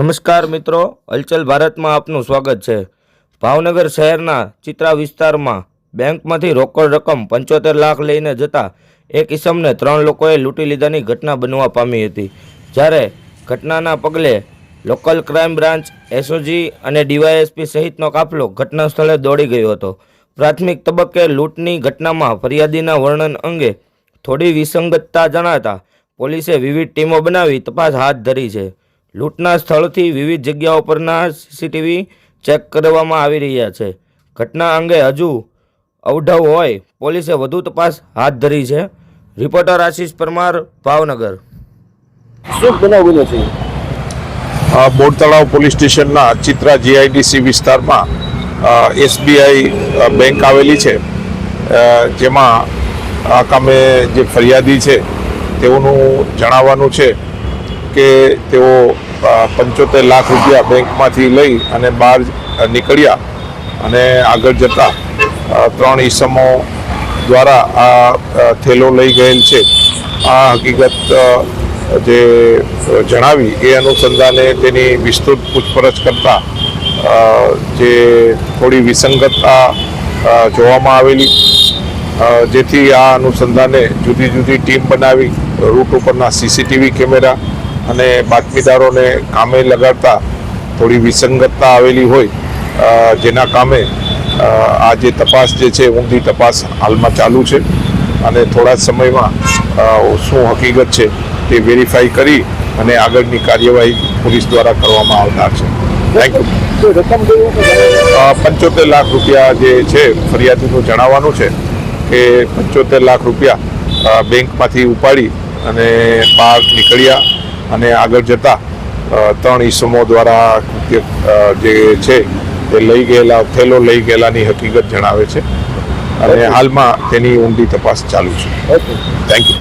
નમસ્કાર મિત્રો, હલચલ ભારતમાં આપનું સ્વાગત છે. ભાવનગર શહેરના ચિત્રા વિસ્તારમાં બેંકમાંથી રોકડ રકમ પંચોતેર લાખ લઈને જતા એક ઇસમને ત્રણ લોકોએ લૂંટી લીધાની ઘટના બનવા પામી હતી. જ્યારે ઘટનાના પગલે લોકલ ક્રાઇમ બ્રાન્ચ, એસઓજી અને ડીવાયએસપી સહિતનો કાફલો ઘટના સ્થળે દોડી ગયો હતો. પ્રાથમિક તબક્કે લૂંટની ઘટનામાં ફરિયાદીના વર્ણન અંગે થોડી વિસંગતતા જણાતા પોલીસે વિવિધ ટીમો બનાવી તપાસ હાથ ધરી છે. લૂંટના સ્થળથી વિવિધ જગ્યાઓ પરના સીસીટીવી ચેક કરવામાં આવી રહ્યા છે. ઘટના અંગે હજુ અવઢવ હોય પોલીસે વધુ તપાસ હાથ ધરી છે. રિપોર્ટર આશીષ પરમાર ભાવનગર. શું બનાવ બન્યો છે? બોટ બોડ તળાવ પોલીસ સ્ટેશનના ચિત્રા જીઆઈડીસી વિસ્તારમાં એસબીઆઈ બેંક આવેલી છે. જેમાં આ કામે જે ફરિયાદી છે તેઓનું જણાવવાનું છે કે તેઓ પંચોતેર લાખ રૂપિયા બેંકમાંથી લઈ અને બહાર નીકળ્યા અને આગળ જતા ત્રણ ઈસમો દ્વારા આ થેલો લઈ ગયેલ છે. આ હકીકત જે જણાવી એ અનુસંધાને તેની વિસ્તૃત પૂછપરછ કરતા જે થોડી વિસંગતતા જોવામાં આવેલી જેથી આ અનુસંધાને જુદી જુદી ટીમ બનાવી, રૂટ ઉપરના સીસીટીવી કેમેરા અને બાતમીદારોને કામે લગાડતા થોડી વિસંગતતા આવેલી હોય જેના કામે આ જે તપાસ જે છે, ઊંધી તપાસ હાલમાં ચાલુ છે. અને થોડા સમયમાં શું હકીકત છે તે વેરીફાઈ કરી અને આગળની કાર્યવાહી પોલીસ દ્વારા કરવામાં આવનાર છે. થેન્ક યુ પંચોતેર લાખ રૂપિયા જે છે, ફરિયાદીનું જણાવવાનું છે કે પંચોતેર લાખ રૂપિયા બેંકમાંથી ઉપાડી અને બહાર નીકળ્યા. અને આગળ જતા ત્રણ ઈસમો દ્વારા જે છે એ લઈ ગયેલા થેલો લઈ ગયેલાની હકીકત જણાવે છે. અને હાલમાં તેની ઊંડી તપાસ ચાલુ છે. Thank you